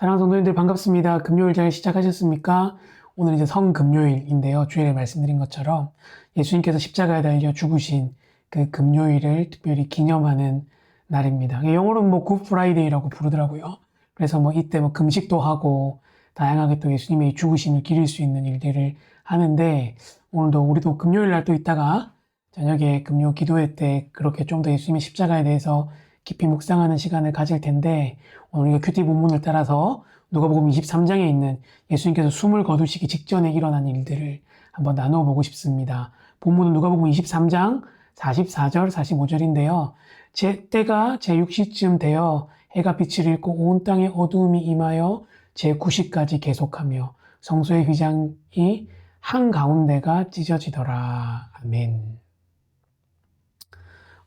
사랑하는 성도님들 반갑습니다. 금요일 잘 시작하셨습니까? 오늘 이제 성금요일인데요. 주일에 말씀드린 것처럼 예수님께서 십자가에 달려 죽으신 그 금요일을 특별히 기념하는 날입니다. 영어로는 뭐 굿프라이데이라고 부르더라고요. 그래서 뭐 이때 뭐 금식도 하고 다양하게 또 예수님의 죽으심을 기릴 수 있는 일들을 하는데 오늘도 우리도 금요일 날 또 있다가 저녁에 금요 기도회 때 그렇게 좀 더 예수님의 십자가에 대해서 깊이 묵상하는 시간을 가질 텐데 오늘 우리가 큐티 본문을 따라서 누가복음 23장에 있는 예수님께서 숨을 거두시기 직전에 일어난 일들을 한번 나누어 보고 싶습니다. 본문은 누가복음 23장 44절 45절인데요. 제 때가 제 6시쯤 되어 해가 빛을 잃고 온 땅에 어두움이 임하여 제 9시까지 계속하며 성소의 휘장이 한 가운데가 찢어지더라. 아멘.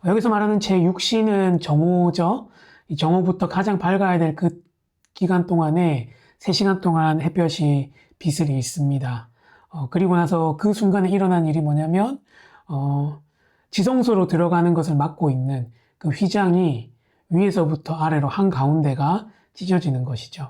여기서 말하는 제6시는 정오죠. 이 정오부터 가장 밝아야 될 그 기간 동안에 3시간 동안 햇볕이 빛을 잃습니다. 어, 그리고 나서 그 순간에 일어난 일이 뭐냐면, 어, 지성소로 들어가는 것을 막고 있는 그 휘장이 위에서부터 아래로 한 가운데가 찢어지는 것이죠.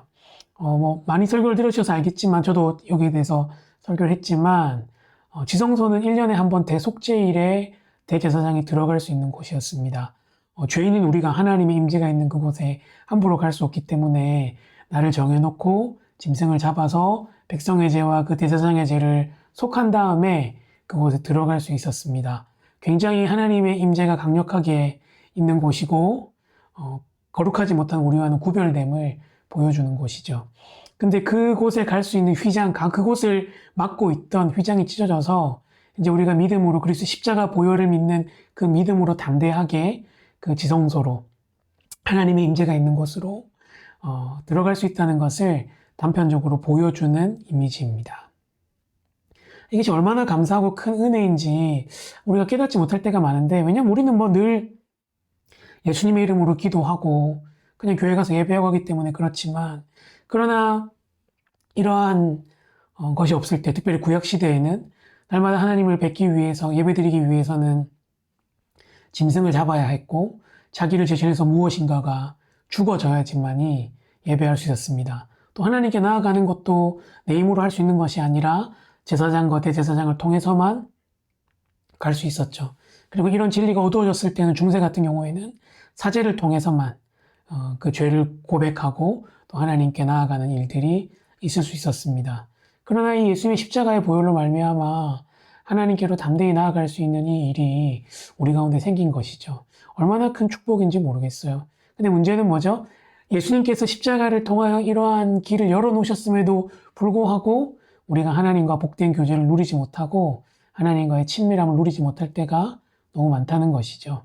어, 뭐, 많이 설교를 들으셔서 알겠지만, 저도 여기에 대해서 설교를 했지만, 어, 지성소는 1년에 한 번 대속제일에 대제사장이 들어갈 수 있는 곳이었습니다. 어, 죄인인 우리가 하나님의 임재가 있는 그곳에 함부로 갈 수 없기 때문에 나를 정해놓고 짐승을 잡아서 백성의 죄와 그 대제사장의 죄를 속한 다음에 그곳에 들어갈 수 있었습니다. 굉장히 하나님의 임재가 강력하게 있는 곳이고 어, 거룩하지 못한 우리와는 구별됨을 보여주는 곳이죠. 근데 그곳에 갈 수 있는 휘장, 그곳을 막고 있던 휘장이 찢어져서 이제 우리가 믿음으로 그리스도 십자가 보혈을 믿는 그 믿음으로 담대하게 그 지성소로 하나님의 임재가 있는 곳으로 어, 들어갈 수 있다는 것을 단편적으로 보여주는 이미지입니다. 이것이 얼마나 감사하고 큰 은혜인지 우리가 깨닫지 못할 때가 많은데 왜냐면 우리는 뭐 늘 예수님의 이름으로 기도하고 그냥 교회 가서 예배하고 하기 때문에 그렇지만 그러나 이러한 어, 것이 없을 때 특별히 구약 시대에는 날마다 하나님을 뵙기 위해서 예배드리기 위해서는 짐승을 잡아야 했고 자기를 제신해서 무엇인가가 죽어져야지만이 예배할 수 있었습니다. 또 하나님께 나아가는 것도 내 힘으로 할 수 있는 것이 아니라 제사장과 대제사장을 통해서만 갈 수 있었죠. 그리고 이런 진리가 어두워졌을 때는 중세 같은 경우에는 사제를 통해서만 어, 그 죄를 고백하고 또 하나님께 나아가는 일들이 있을 수 있었습니다. 그러나 이 예수님의 십자가의 보혈로 말미암아 하나님께로 담대히 나아갈 수 있는 이 일이 우리 가운데 생긴 것이죠. 얼마나 큰 축복인지 모르겠어요. 근데 문제는 뭐죠? 예수님께서 십자가를 통하여 이러한 길을 열어놓으셨음에도 불구하고 우리가 하나님과 복된 교제를 누리지 못하고 하나님과의 친밀함을 누리지 못할 때가 너무 많다는 것이죠.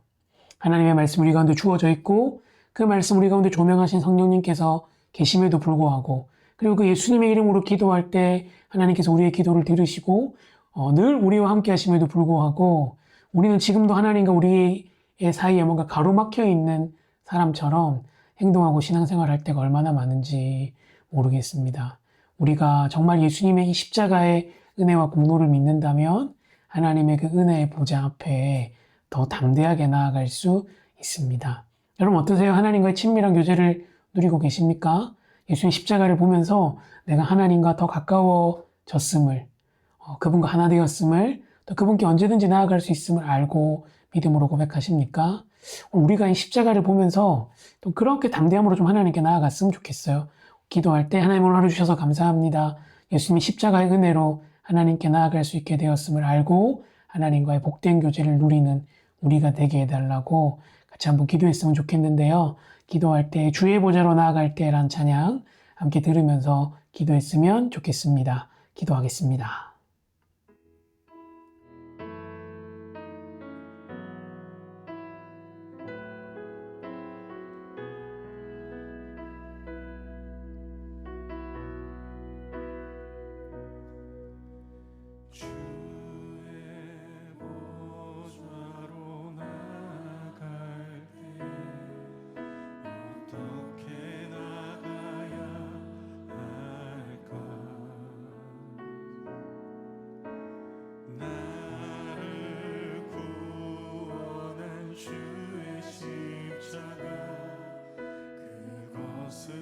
하나님의 말씀 우리 가운데 주어져 있고 그 말씀 우리 가운데 조명하신 성령님께서 계심에도 불구하고 그리고 그 예수님의 이름으로 기도할 때 하나님께서 우리의 기도를 들으시고 어, 늘 우리와 함께 하심에도 불구하고 우리는 지금도 하나님과 우리의 사이에 뭔가 가로막혀 있는 사람처럼 행동하고 신앙생활 할 때가 얼마나 많은지 모르겠습니다. 우리가 정말 예수님의 이 십자가의 은혜와 공로를 믿는다면 하나님의 그 은혜의 보좌 앞에 더 담대하게 나아갈 수 있습니다. 여러분 어떠세요? 하나님과의 친밀한 교제를 누리고 계십니까? 예수님 십자가를 보면서 내가 하나님과 더 가까워졌음을, 어, 그분과 하나 되었음을, 또 그분께 언제든지 나아갈 수 있음을 알고 믿음으로 고백하십니까? 우리가 이 십자가를 보면서 또 그렇게 담대함으로 좀 하나님께 나아갔으면 좋겠어요. 기도할 때 하나님 오늘 하루 주셔서 감사합니다. 예수님이 십자가의 은혜로 하나님께 나아갈 수 있게 되었음을 알고 하나님과의 복된 교제를 누리는 우리가 되게 해달라고 같이 한번 기도했으면 좋겠는데요. 기도할 때 주의 보좌로 나아갈 때란 찬양 함께 들으면서 기도했으면 좋겠습니다. 기도하겠습니다. 주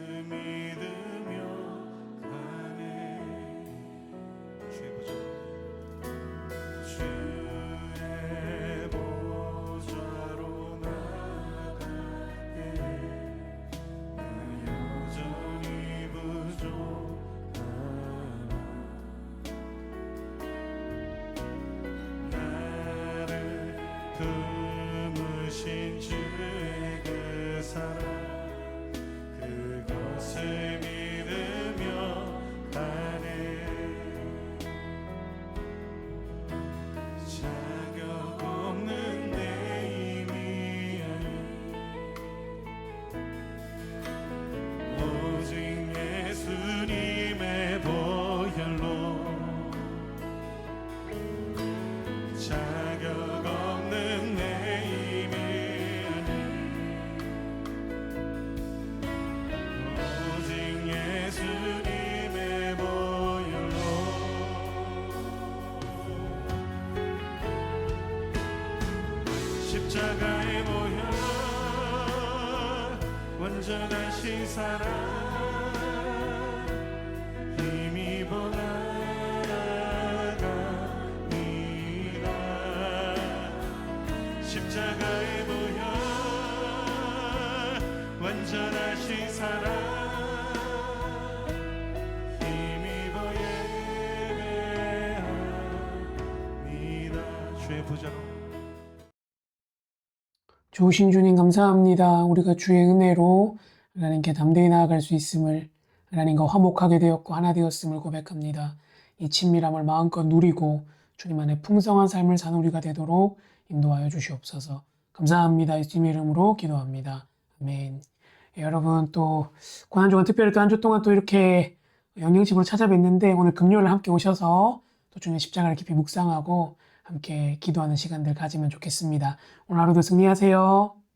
십자가에 모여 완전하신 사랑. 힘입어 나갑니다 십자가에 모여 완전하신 사랑. 보좌로 좋으신 주님 감사합니다. 우리가 주의 은혜로 하나님께 담대히 나아갈 수 있음을 하나님과 화목하게 되었고 하나 되었음을 고백합니다. 이 친밀함을 마음껏 누리고 주님 안에 풍성한 삶을 사는 우리가 되도록 인도하여 주시옵소서. 감사합니다. 예수님의 이름으로 기도합니다. 아멘. 예, 여러분 또 고난주간 특별히 또 한 주 동안 또 이렇게 영양식으로 찾아뵀는데 오늘 금요일 함께 오셔서 또 주님의 십자가를 깊이 묵상하고 함께 기도하는 시간들 가지면 좋겠습니다. 오늘 하루도 승리하세요.